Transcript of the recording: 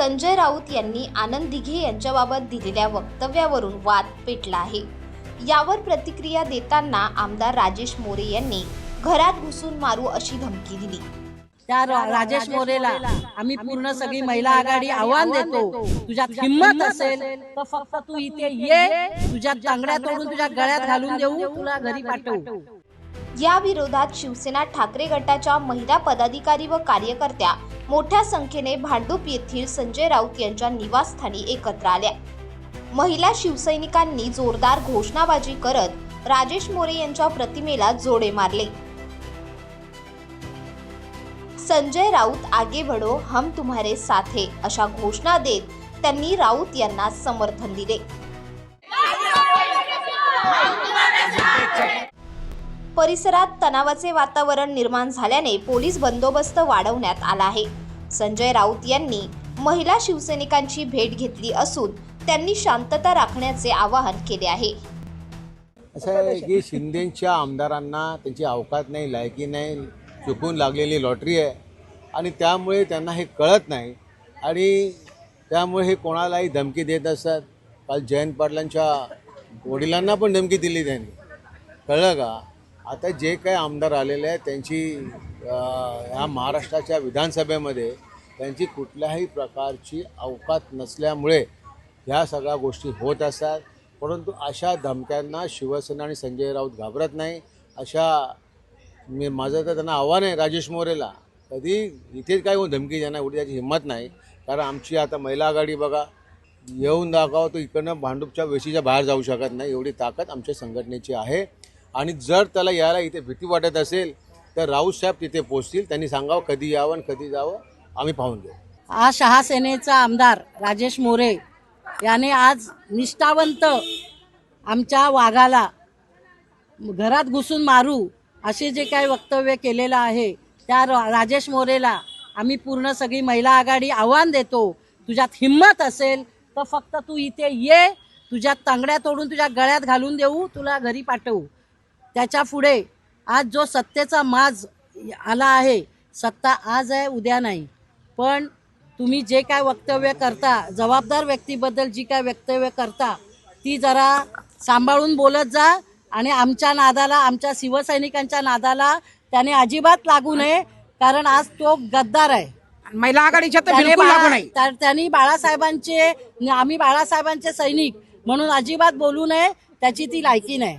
राऊत यांनी आनंद दिघे यांच्याबाबत दिलेल्या वक्तव्यावरून वाद पेटला आहे. यावर प्रतिक्रिया देताना आमदार राजेश मोरे यांनी घरात घुसून मारू अशी धमकी दिली. त्या राजेश मोरेला आम्ही पूर्ण सगळी महिला आघाडी आव्हान देतो. तुझ्यात हिंमत असेल तर फक्त तू इथे ये तुझ्या तांगड्या तोडून तुझ्या गळ्यात घालून देऊ. तुला घरी पाठवू. या विरोधात शिवसेना ठाकरे गटाच्या महिला पदाधिकारी व कार्यकर्त्या मोठ्या संख्येने भांडूप येथील संजय राऊत यांच्या निवासस्थानी एकत्र आल्या. महिला शिवसैनिकांनी जोरदार घोषणाबाजी करत राजेश मोरे यांच्या प्रतिमेला जोडे मारले. संजय राऊत आगे बढो हम तुम्हारे साथ अशा घोषणा देत त्यांनी राऊत यांना समर्थन दिले. परिसरात तणावाचे वातावरण निर्माण झाल्याने पोलीस बंदोबस्त वाढवण्यात आला आहे. संजय राऊत यांनी महिला शिवसैनिकांची भेट घेतली असून त्यांनी शांतता राखण्याचे आवाहन केले आहे. असं आहे की शिंदेच्या आमदारांना त्यांची अवकात नाही लायकी नाही चुकून लागलेली लॉटरी आहे. आणि त्यामुळे त्यांना हे कळत नाही. आणि त्यामुळे हे कोणालाही धमकी देत असतात. काल जयंत पाटलांच्या वडिलांना पण धमकी दिली त्यांनी. कळलं का? आता जे काही आमदार आलेले आहेत त्यांची ह्या महाराष्ट्राच्या विधानसभेमध्ये त्यांची कुठल्याही प्रकारची अवकात नसल्यामुळे ह्या सगळ्या गोष्टी होत असतात. परंतु अशा धमक्यांना शिवसेना आणि संजय राऊत घाबरत नाही. अशा मी माझं तर त्यांना आव्हान आहे राजेश मोरेला. कधी इथेच काय होऊन धमकी देणार एवढी त्याची हिंमत नाही. कारण आमची आता महिला आघाडी बघा येऊन दाखवा तो इकडनं भांडूपच्या वेशीच्या बाहेर जाऊ शकत नाही. एवढी ताकद आमच्या संघटनेची आहे. आणि जर त्याला यायला इथे भीती वाटत असेल तर राऊत साहेब तिथे पोचतील. त्यांनी सांगावं कधी यावं आणि कधी जावं आम्ही पाहून घेऊ. आज शहासेनेचा आमदार राजेश मोरे याने आज निष्ठावंत आमच्या वाघाला घरात घुसून मारू असे जे काही वक्तव्य केलेलं आहे त्या रा- राजेश मोरेला आम्ही पूर्ण सगळी महिला आघाडी आव्हान देतो. तुझ्यात हिंमत असेल तर फक्त तू इथे ये. तुझ्या तांगड्या तोडून तुझ्या गळ्यात घालून देऊ तुला घरी पाठवू. त्याच्या पुढे आज जो सत्तेचा माज आला आहे सत्ता आज आहे उद्या नाही. पण तुम्ही जे काय वक्तव्य करता जबाबदार व्यक्तीबद्दल जी काय वक्तव्य करता ती जरा सांभाळून बोलत जा आणि आमच्या नादाला आमच्या शिवसैनिकांच्या नादाला त्याने अजिबात लागू नये कारण आज तो गद्दार आहे. महिला आघाडीच्या तर त्याने बाळासाहेबांचे आम्ही बाळासाहेबांचे सैनिक म्हणून अजिबात बोलू नये त्याची ती लायकी नाही.